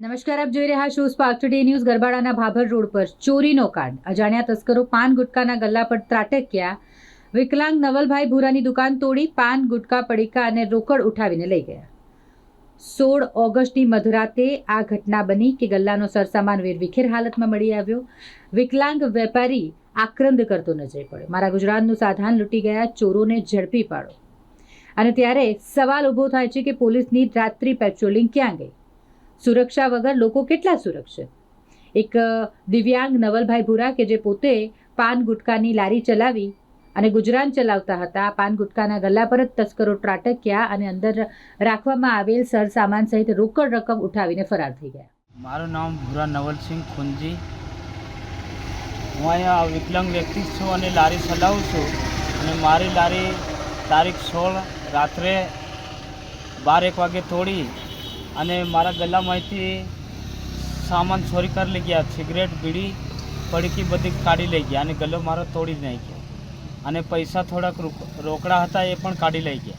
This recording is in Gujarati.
નમસ્કાર, આપ જોઈ રહ્યા છો સ્પાર્ક ટુડે ન્યૂઝ ગરબાડાના ભાભર રોડ પર. ચોરીનો કાંડ. અજાણ્યા તસ્કરો પાન ગુટકાના ગલ્લા પર ત્રાટક્યા. વિકલાંગ નવલભાઈ ભૂરાની દુકાન તોડી, પાન, ગુટકા, પડીકા અને રોકડ ઉઠાવીને લઈ ગયા. સોળ ઓગસ્ટની મધરાતે આ ઘટના બની કે ગલ્લાનો સરસામાન વેરવિખેર હાલતમાં મળી આવ્યો. વિકલાંગ વેપારી આક્રંદ કરતો નજરે પડ્યો. મારા ગુજરાતનું સાધાન લૂંટી ગયા, ચોરોને ઝડપી પાડો અને ત્યારે સવાલ ઊભો થાય છે કે પોલીસની રાત્રિ પેટ્રોલિંગ ક્યાં ગઈ? સુરક્ષા વગર લોકો કેટલા સુરક્ષિત? એક દિવ્યાંગ નવલભાઈ ભૂરા કે જે પોતે પાન ગુટકાની લારી ચલાવી અને ગુજરાન ચલાવતા હતા, પાન ગુટકાના ગલ્લા પર જ તસ્કરો ત્રાટક્યા અને અંદર રાખવામાં આવેલ સરસામાન સહિત રોકડ રકમ ઉઠાવીને ફરાર થઈ ગયા. મારું નામ ભૂરા નવલસિંહ ખુંજી. હું અહીંયા વિકલાંગ વ્યક્તિ છું અને લારી ચલાવું છું અને મારી લારી તારીખ સોળ રાત્રે બાર એક વાગે તોડી અને મારા ગલામાંથી સામાન ચોરી કરી લઈ ગયા, સિગરેટ, બીડી પડકી બધી કાઢી લઈ ગયા અને ગલ્લો મારો તોડી નાખ્યો. અને પૈસા થોડાક રોક- રોકડા હતા એ પણ કાઢી લઈ ગયા.